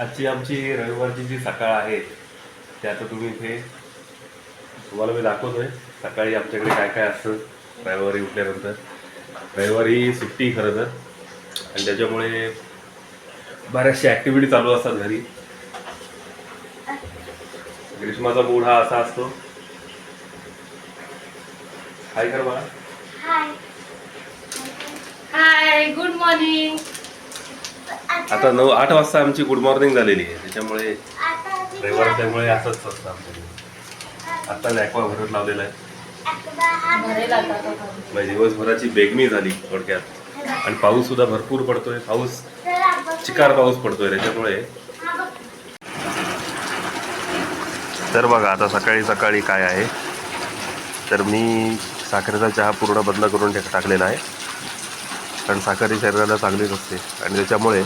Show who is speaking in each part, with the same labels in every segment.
Speaker 1: आजची आमची रविवारची जी सकाळ आहे ते आता तुम्ही इथे तुम्हाला मी दाखवतोय. सकाळी आमच्याकडे काय काय असतं रविवारी उठल्यानंतर. रविवारी सुट्टी खरं तर. आणि त्याच्यामुळे बऱ्याचशा ॲक्टिव्हिटी चालू असतात घरी. ग्रीष्माचा मूड हा असा असतो. हाय कर मला
Speaker 2: हाय
Speaker 3: गुड मॉर्निंग
Speaker 1: आता नऊ आठ वाजता आमची गुड मॉर्निंग झालेली आहे. त्याच्यामुळे रविवार त्यामुळे असंच असतं आमच्याकडे आता लॅकवा भरत लावलेला आहे. म्हणजे दिवसभराची बेगमी झाली थोडक्यात. आणि पाऊस सुद्धा भरपूर पडतोय. पाऊस चिकार पाऊस पडतोय त्याच्यामुळे. तर बघा आता सकाळी सकाळी काय आहे? तर मी साखरेचा चहा पूर्ण बंद करून टाक- टाकलेला आहे. कारण साखर ही शरीराला चांगली नसते आणि त्याच्यामुळे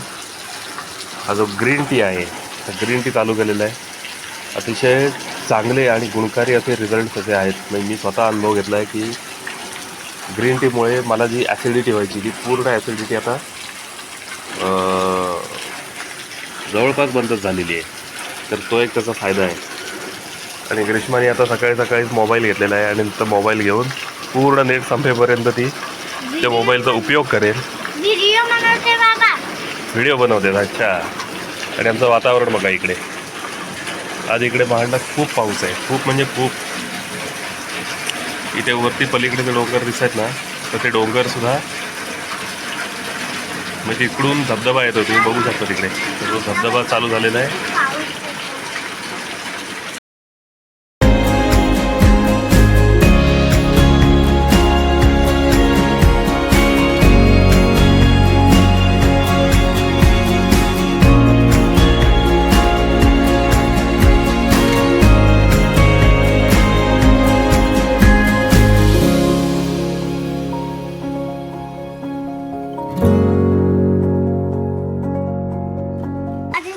Speaker 1: हा जो ग्रीन टी आहे ग्रीन टी चालू केलेला आहे. अतिशय चांगले आणि गुणकारी असे रिझल्ट असे आहेत. म्हणजे मी स्वतः अनुभव घेतला आहे की ग्रीन टीमुळे मला जी ॲसिडिटी व्हायची ती पूर्ण ॲसिडिटी आता जवळपास बंदच झालेली आहे. तर तो एक त्याचा फायदा आहे. आणि ग्रीष्माने आता सकाळी सकाळीच मोबाईल घेतलेला आहे आणि नंतर मोबाईल घेऊन पूर्ण नेट संपेपर्यंत ती त्या मोबाईलचा उपयोग करेल.
Speaker 2: व्हिडिओ बनवते
Speaker 1: अच्छा. आणि आमचं वातावरण बघा इकडे. आज इकडे महाडला खूप पाऊस आहे. खूप म्हणजे खूप. इथे वरती पलीकडे जे डोंगर दिसत आहेत ना तर ते डोंगरसुद्धा म्हणजे इकडून धबधबा येतो. तुम्ही बघू शकता तिकडे. तर तो धबधबा चालू झालेला आहे.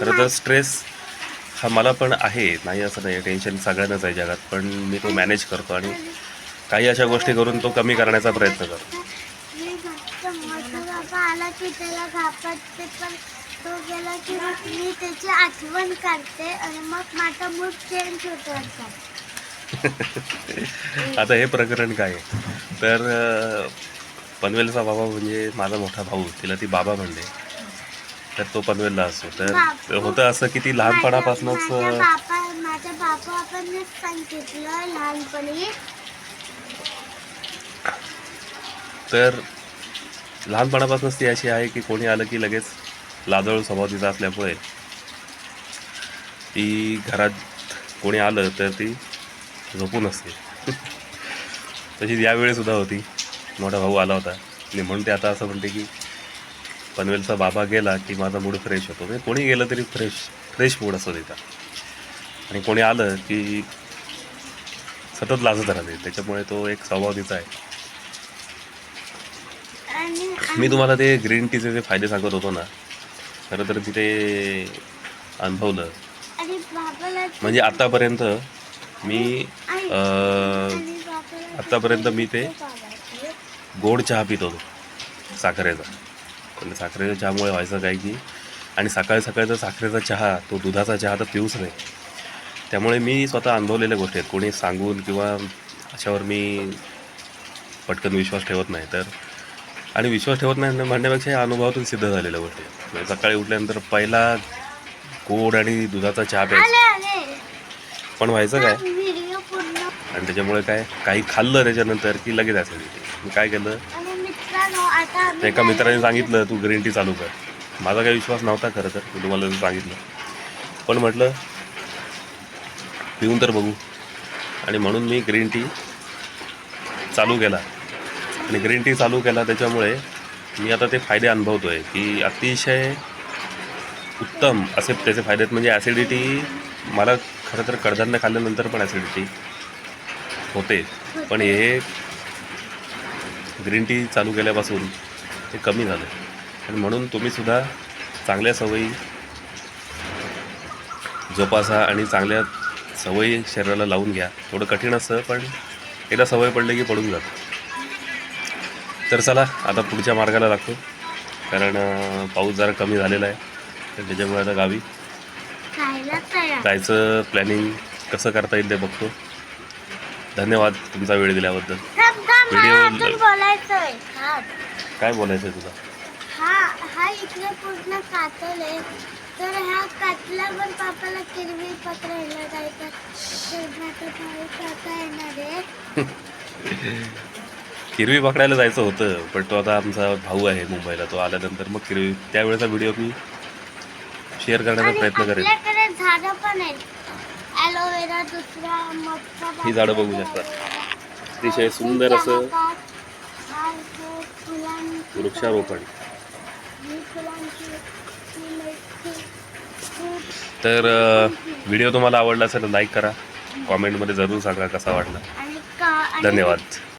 Speaker 1: खरं तर स्ट्रेस हा मला पण आहे. नाही असं नाही टेन्शन सगळ्यांनाच आहे जगात पण मी तो मॅनेज करतो आणि काही अशा गोष्टी करून तो कमी करण्याचा प्रयत्न करतो.
Speaker 2: आला की त्याला घाबरते पण तो गेला की मग मी त्याची आठवण काढते आणि मग माझा मूड चेंज होतो
Speaker 1: आता हे प्रकरण काय आहे? तर पनवेलचा बाबा म्हणजे माझा मोठा भाऊ तिला ती बाबा म्हणले. तर तो पनवेलला असतो तर. होतं असं की ती लहानपणापासूनच
Speaker 2: माझ्या बापा सांगितलं लहानपणी.
Speaker 1: तर लहानपणापासूनच ती अशी आहे की कोणी आलं की लगेच लाजळू स्वभाव तिचा असल्यामुळे ती घरात कोणी आलं तर ती झोपून असते. तशी यावेळी सुद्धा होती. मोठा भाऊ आला होता. आणि म्हणून ते आता असं म्हणते की पनवेलचा बाबा गेला की माझा मूड फ्रेश होतो. म्हणजे कोणी गेलं तरी फ्रेश फ्रेश मूड असतो तिचा आणि कोणी आलं की सतत लाजत राहते. त्याच्यामुळे तो एक स्वभाव तिचा आहे मी तुम्हाला ते ग्रीन टीचे जे फायदे सांगत होतो ना खरं तर तिथे अनुभवलं. म्हणजे आत्तापर्यंत मी आत्तापर्यंत मी ते गोड चहा पित होतो साखरेचा. पण साखरेच्या चहामुळे व्हायचं काय की आणि सकाळी सकाळचा साखरेचा चहा तो दुधाचा चहा तर पिऊच नाही. त्यामुळे मी स्वतः अनुभवलेल्या गोष्टी आहेत. कोणी सांगून किंवा अशावर मी पटकन विश्वास ठेवत नाही तर. आणि विश्वास ठेवत नाही म्हणण्यापेक्षा या अनुभवातून सिद्ध झालेल्या गोष्टी. म्हणजे सकाळी उठल्यानंतर पहिला गोड आणि दुधाचा चहा प्यायचा. पण व्हायचं काय? आणि त्याच्यामुळे काय? काही खाल्लं त्याच्यानंतर की लगेच ॲसिडिटी मी काय केलं? एका मित्राने सांगितलं तू ग्रीन टी चालू कर. माझा काही विश्वास नव्हता खरं तर मी तुम्हाला सांगितलं. पण म्हटलं पिऊन तर बघू. आणि म्हणून मी ग्रीन टी चालू केला. आणि ग्रीन टी चालू केला त्याच्यामुळे मी आता ते फायदे अनुभवतो आहे की अतिशय उत्तम असे त्याचे फायदे आहेत. म्हणजे ॲसिडिटी मला खरं तर कडधान्य खाल्ल्यानंतर पण ॲसिडिटी होते. पण हे ग्रीन टी चालू केल्यापासून ते कमी झालं आणि म्हणून तुम्हीसुद्धा चांगल्या सवयी जोपासा आणि चांगल्या सवयी शरीराला लावून घ्या. थोडं कठीण असतं पण एकदा सवय पडली की पडून जातं. तर चला आता पुढच्या मार्गाला लागतो. कारण पाऊस जरा कमी झालेला आहे. तर त्याच्यामुळे आता गावी जायचं प्लॅनिंग कसं करता येईल ते बघतो. धन्यवाद तुमचा वेळ दिल्याबद्दल.
Speaker 2: बोलायचंय. थांब
Speaker 1: काय बोलायचं तुला?
Speaker 2: हा हा इकडे पूर्ण कातल आहे. तर ह्या पापाला किरवी पकडायला जायचं. तर आता भाऊ काका येणार आहे.
Speaker 1: किरवी पकडायला जायचं होतं पण तो आता आमचा भाऊ आहे मुंबईला. तो आल्यानंतर मग किरवी त्यावेळेचा व्हिडिओ मी शेअर करण्याचा प्रयत्न करेन.
Speaker 2: आपल्याकडे झाडं पण आहेत. ॲलोवेरा दुसरा मगचा
Speaker 1: ही झाडं बघू शकता. अतिशय सुंदर असं वृक्षारोपण. तर व्हिडिओ तुम्हाला आवडला असेल तर लाईक करा. कॉमेंटमध्ये जरूर सांगा कसा वाटला. धन्यवाद.